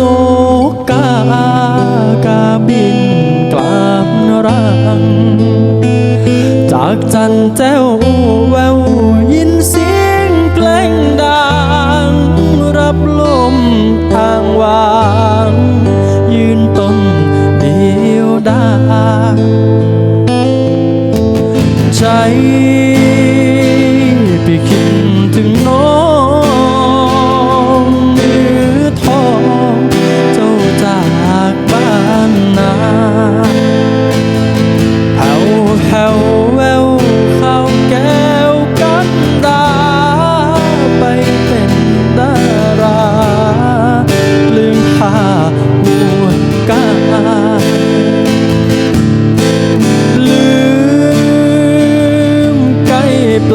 นกกากาบินกลับรัง จากจันเจ้าแวว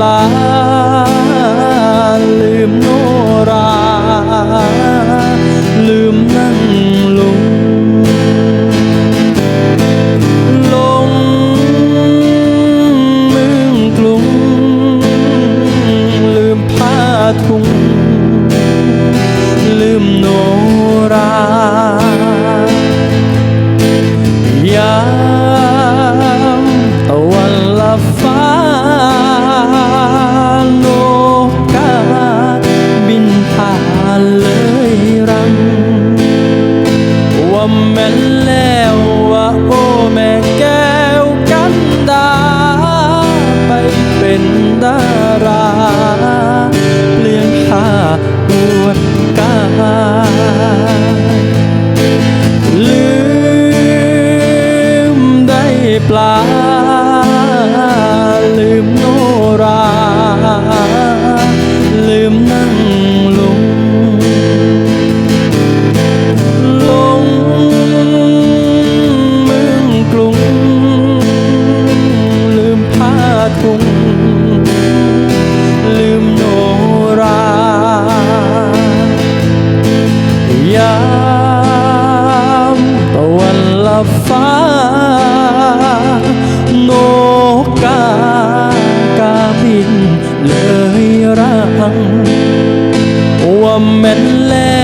lá. มแม่นแล้วว่าโอ้แม่แก้วกันดา ไปเป็นดาราเปลี่ยนผ้าอวดกายลืมได้ปลา ง ลืมโนรา ยามตะวันลับฟ้า โนกากาบินเลยรังว่าแม่นแล